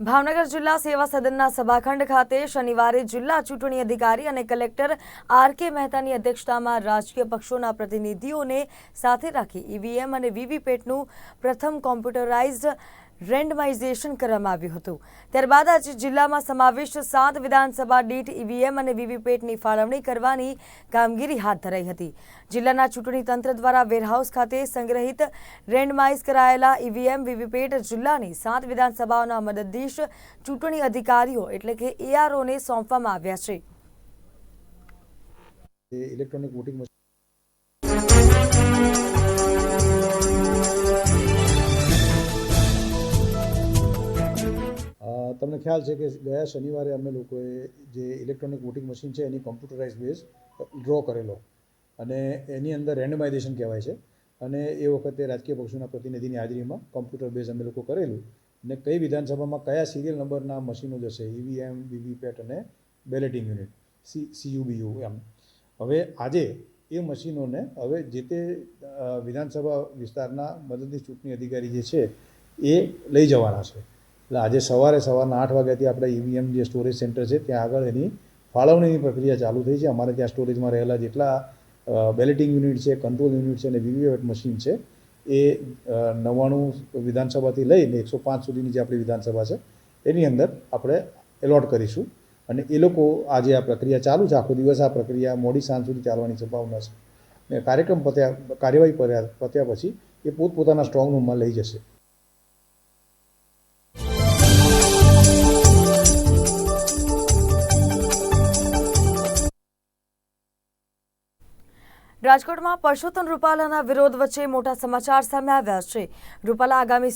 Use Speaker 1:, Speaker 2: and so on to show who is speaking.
Speaker 1: ભાવનગર જિલ્લા સેવા સદનના સભાખંડ ખાતે શનિવારે જિલ્લા ચૂંટણી અધિકારી અને કલેક્ટર આર કે મહેતાની અધ્યક્ષતામાં રાજકીય પક્ષોના પ્રતિનિધિઓને સાથે રાખી ઈવીએમ અને વીવીપેટનું પ્રથમ કોમ્પ્યુટરાઇઝ્ડ રેન્ડમાઇઝેશન કરવામાં આવ્યું હતું. ત્યારબાદ આજે જિલ્લામાં સમાવિષ્ટ સાત વિધાનસભા દીઠ ઈવીએમ અને વીવીપેટની ફાળવણી કરવાની કામગીરી હાથ ધરાઈ હતી. જિલ્લાના ચૂંટણી તંત્ર દ્વારા વેરહાઉસ ખાતે સંગ્રહિત રેન્ડમાઇઝ કરાયેલા ઈવીએમ, વીવીપેટ જિલ્લાની સાત વિધાનસભાઓના મદદનીશ ચૂંટણી અધિકારીઓ એટલે કે એઆરઓને સોંપવામાં આવ્યા છે.
Speaker 2: ઇલેક્ટ્રોનિક વોટિંગ તમને ખ્યાલ છે કે ગયા શનિવારે અમે લોકોએ જે ઇલેક્ટ્રોનિક વોટિંગ મશીન છે એની કોમ્પ્યુટરાઇઝ બેઝ ડ્રો કરેલો. અને એની અંદર રેન્ડમાઇઝેશન કહેવાય છે. અને એ વખતે રાજકીય પક્ષોના પ્રતિનિધિની હાજરીમાં કોમ્પ્યુટર બેઝ અમે લોકો કરેલું. અને કઈ વિધાનસભામાં કયા સિરિયલ નંબરના મશીનો જશે? ઈવીએમ વીવીપેટ અને બેલેટિંગ યુનિટ સી સીયુબીયુ એમ. હવે આજે એ મશીનોને હવે જે તે વિધાનસભા વિસ્તારના મદદની ચૂંટણી અધિકારી જે છે એ લઈ જવાના છે. એટલે આજે સવારે સવારના આઠ વાગ્યાથી આપણે ઈવીએમ જે સ્ટોરેજ સેન્ટર છે, ત્યાં આગળ એની ફાળવણીની પ્રક્રિયા ચાલુ થઈ છે. અમારે ત્યાં સ્ટોરેજમાં રહેલા જેટલા બેલેટિંગ યુનિટ છે કંટ્રોલ યુનિટ છે અને વીવીપેટ મશીન છે, એ નવ્વાણું વિધાનસભાથી લઈને એકસો પાંચ સુધીની જે આપણી વિધાનસભા છે, એની અંદર આપણે એલોટ કરીશું. અને એ લોકો આજે આ પ્રક્રિયા ચાલુ છે. આખો દિવસ આ પ્રક્રિયા મોડી સાંજ સુધી ચાલવાની સંભાવના છે. ને કાર્યક્રમ પત્યા, કાર્યવાહી પત્યા પછી એ પોતપોતાના સ્ટ્રોંગ રૂમમાં લઈ જશે.
Speaker 1: રાજકોટમાં પરસોત્તમ રૂપાલાના વિરોધ વચ્ચે મોટા સમાચાર સામે આવ્યા છે. રૂપાલા આગામી